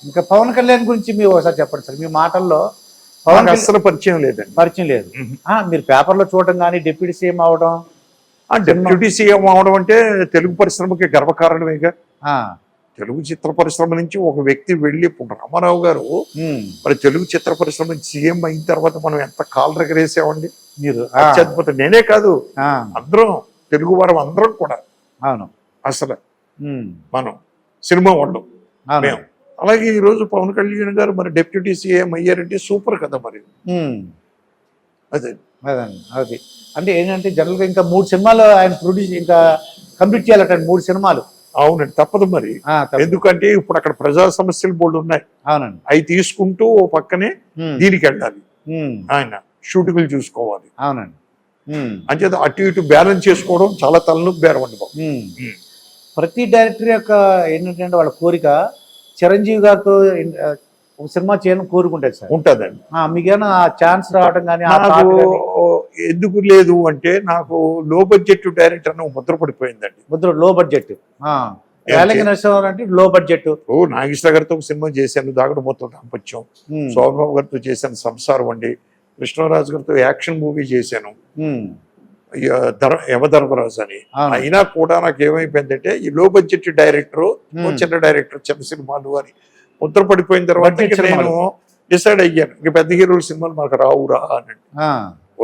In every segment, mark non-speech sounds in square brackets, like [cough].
ఇంకా పవన్ కళ్యాణ్ గురించి మీరు ఒకసారి చెప్పండి సార్. మీ మాటల్లో పవన్ అస్సలు పరిచయం లేదండి. పరిచయం లేదు. మీరు పేపర్లో చూడటం కానీ డిప్యూటీ సీఎం అవడం డిప్యూటీ సీఎం అవడం అంటే తెలుగు పరిశ్రమకి గర్వకారణమేగా. ఆ, తెలుగు చిత్ర పరిశ్రమ నుంచి ఒక వ్యక్తి వెళ్ళి ఇప్పుడు రామారావు గారు మరి తెలుగు చిత్ర పరిశ్రమ నుంచి సీఎం అయిన తర్వాత మనం ఎంత కాలు రగరేసామండి మీరు అత్యద్భుతం నేనే కాదు ఆ, అందరం తెలుగు వారం అందరం కూడా అవును. అసలు మనం సినిమా వాళ్ళు. మేము. అలాగే ఈ రోజు పవన్ కళ్యాణ్ గారు మరి డిప్యూటీ సీఎం అయ్యారంటే సూపర్ కదా మరి. అదే. అదండి అది. అంటే ఏంటంటే జనరల్గా ఇంకా మూడు సినిమాలు ఆయన ప్రొడ్యూస్ ఇంకా కంప్లీట్ చేయాలట మూడు సినిమాలు. అవునండి తప్పదు మరి. ఎందుకంటే ఇప్పుడు అక్కడ ప్రజా సమస్యలు బోర్డు ఉన్నాయి. అవునండి. అవి తీసుకుంటూ ఓ పక్కనే దీనికి వెళ్ళాలి. ఆయన షూటింగ్లు చూసుకోవాలి. అవునండి. అంచేత అటు ఇటు బ్యాలెన్స్ చేసుకోవడం చాలా తలనొప్పి ఉమ్. ఉమ్. ప్రతి డైరెక్టర్ యొక్క ఏంటంటే వాళ్ళ కోరిక చిరంజీవి గారితో ఒక సినిమా చేయాలని కోరుకుంటారు సార్. ఉంటదండి. ఆ, మీకేమైనా ఆ ఛాన్స్ రావడం కానీ నాకు ఎందుకు లేదు అంటే నాకు లో బడ్జెట్ డైరెక్టర్ అని ముద్ర పడిపోయిందండి. ముద్ర లో బడ్జెట్ వేలంగి నరసింహారావు అంటే లో బడ్జెట్ ఓ నాగేశ్వర గారితో ఒక సినిమా చేశాను దాగుడు మొత్తం దాంపత్యం. శోభబాబు గారితో చేశాను సంసారం అండి. కృష్ణరాజు గారితో యాక్షన్ మూవీ చేశాను. ధర యమధర్మరాజు అని. అయినా కూడా నాకు ఏమైపోయిందంటే ఈ లో బడ్జెట్ డైరెక్టర్. చిన్న డైరెక్టర్ చిన్న సినిమాలు అని. ముద్ర పడిపోయిన తర్వాత నేను డిసైడ్ అయ్యాను. ఇక పెద్ద హీరోల సినిమాలు మాకు రావురా అని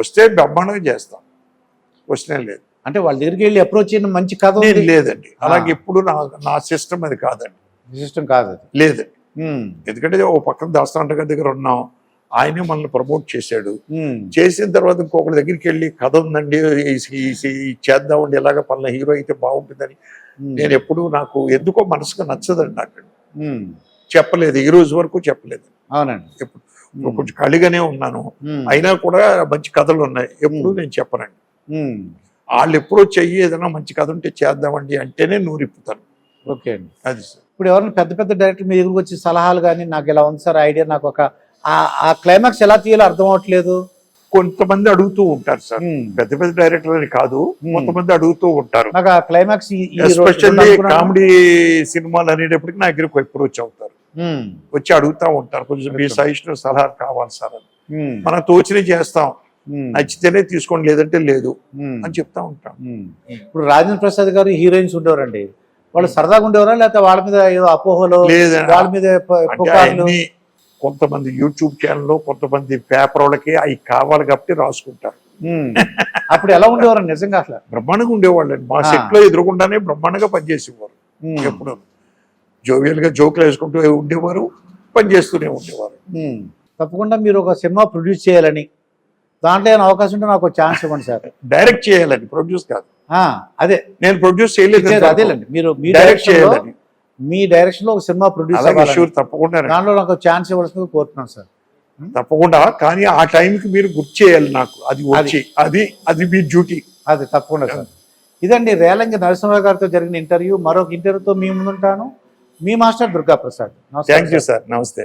వస్తే బ్రహ్మాండంగా చేస్తాం. వస్తే లేదు. అంటే వాళ్ళ దగ్గరికి వెళ్ళి అప్రోచ్ అయిన మంచి కథ లేదండి. అలాగే ఎప్పుడు నా నా సిస్టమ్ అది కాదండి. సిస్టమ్ కాదు లేదండి. ఎందుకంటే ఓ పక్కన దాస్తాంట గారి దగ్గర ఉన్నాం. ఆయనే మనల్ని ప్రమోట్ చేశాడు. చేసిన తర్వాత ఇంకొకరి దగ్గరికి వెళ్ళి కథ ఉందండి ఈ- ఈ- ఈ చేద్దామండి ఎలాగ పలానా హీరో అయితే బాగుంటుందని. నేను ఎప్పుడు నాకు ఎందుకో మనసుకు నచ్చదండి నాకు. ఉమ్, చెప్పలేదు ఈ రోజు వరకు చెప్పలేదు. అవునండి. ఎప్పుడు కొంచెం ఖాళీగానే ఉన్నాను. అయినా కూడా మంచి కథలు ఉన్నాయి. ఎప్పుడు నేను చెప్పనండి. వాళ్ళు ఎప్పుడో చెయ్యి ఏదైనా మంచి కథ ఉంటే చేద్దామండి అంటేనే నూరిప్పుతాను ఓకే అండి. అది సార్. ఇప్పుడు ఎవరైనా పెద్ద పెద్ద డైరెక్టర్ మీ దగ్గరకు వచ్చి సలహాలు కానీ నాకు ఇలా ఉంది సార్ ఐడియా నాకు ఒక ఆ- ఆ క్లైమాక్స్ ఎలా తీయాలో అర్థం అవ్వట్లేదు కొంతమంది అడుగుతూ ఉంటారు సార్. పెద్ద పెద్ద డైరెక్టర్ అని కాదు. కొంతమంది అడుగుతూ ఉంటారు. నాకు ఆ క్లైమాక్స్ ఎస్పెషల్లీ. కామెడీ సినిమాలు అనేటప్పటికి నా దగ్గరకు అప్రోచ్ అవుతారు. వచ్చి అడుగుతా ఉంటారు. కొంచెం మీ సజెషన్ సలహాలు కావాలి సార్ అని. మనం తోచినే చేస్తాం. నచ్చితేనే తీసుకోండి లేదంటే లేదు అని చెప్తా ఉంటాం. ఇప్పుడు రాజేంద్ర ప్రసాద్ గారు హీరోయిన్స్ ఉండేవారండి. వాళ్ళు సరదాగా ఉండేవారా? లేకపోతే వాళ్ళ మీద ఏదో అపోహలు. వాళ్ళ మీద కొంతమంది యూట్యూబ్ ఛానల్లో కొంతమంది పేపర్ వాళ్ళకి అవి కావాలి కాబట్టి రాసుకుంటారు. [laughs] అప్పుడు ఎలా ఉండేవారు నిజంగా అసలు? బ్రహ్మాండంగా ఉండేవాళ్ళండి మా ఆ. సెట్లో ఎదురుకుండానే బ్రహ్మాండంగా పనిచేసేవారు. ఎప్పుడు జోవియల్గా జోకులు వేసుకుంటూ ఉండేవారు పనిచేస్తూనే ఉండేవారు. తప్పకుండా మీరు ఒక సినిమా ప్రొడ్యూస్ చేయాలని దాంట్లో ఏమైనా అవకాశం ఉంటే నాకు ఛాన్స్ ఇవ్వండి సార్. డైరెక్ట్ చేయాలని ప్రొడ్యూస్ కాదు. అదే. నేను ప్రొడ్యూస్ చేయలేదు లేదు, అదేలేండి. మీరు మీ డైరెక్ట్ చేయాలని మీ డైరెక్షన్లో ఒక సినిమా ప్రొడ్యూస్ తప్పకుండా దాంట్లో నాకు ఛాన్స్ ఇవ్వాల్సింది కోరుతున్నాను సార్. తప్పకుండా. కానీ ఆ టైంకి మీరు గుర్తు చేయాలి నాకు. అది వచ్చి అది అది మీ డ్యూటీ అది తప్పకుండా సార్. ఇదండి రేలంగి నరసింహరావు గారితో జరిగిన ఇంటర్వ్యూ మరొక ఇంటర్వ్యూతో మీ ముందుంటాను. మీ master Durga Prasad thank you sir. నమస్తే.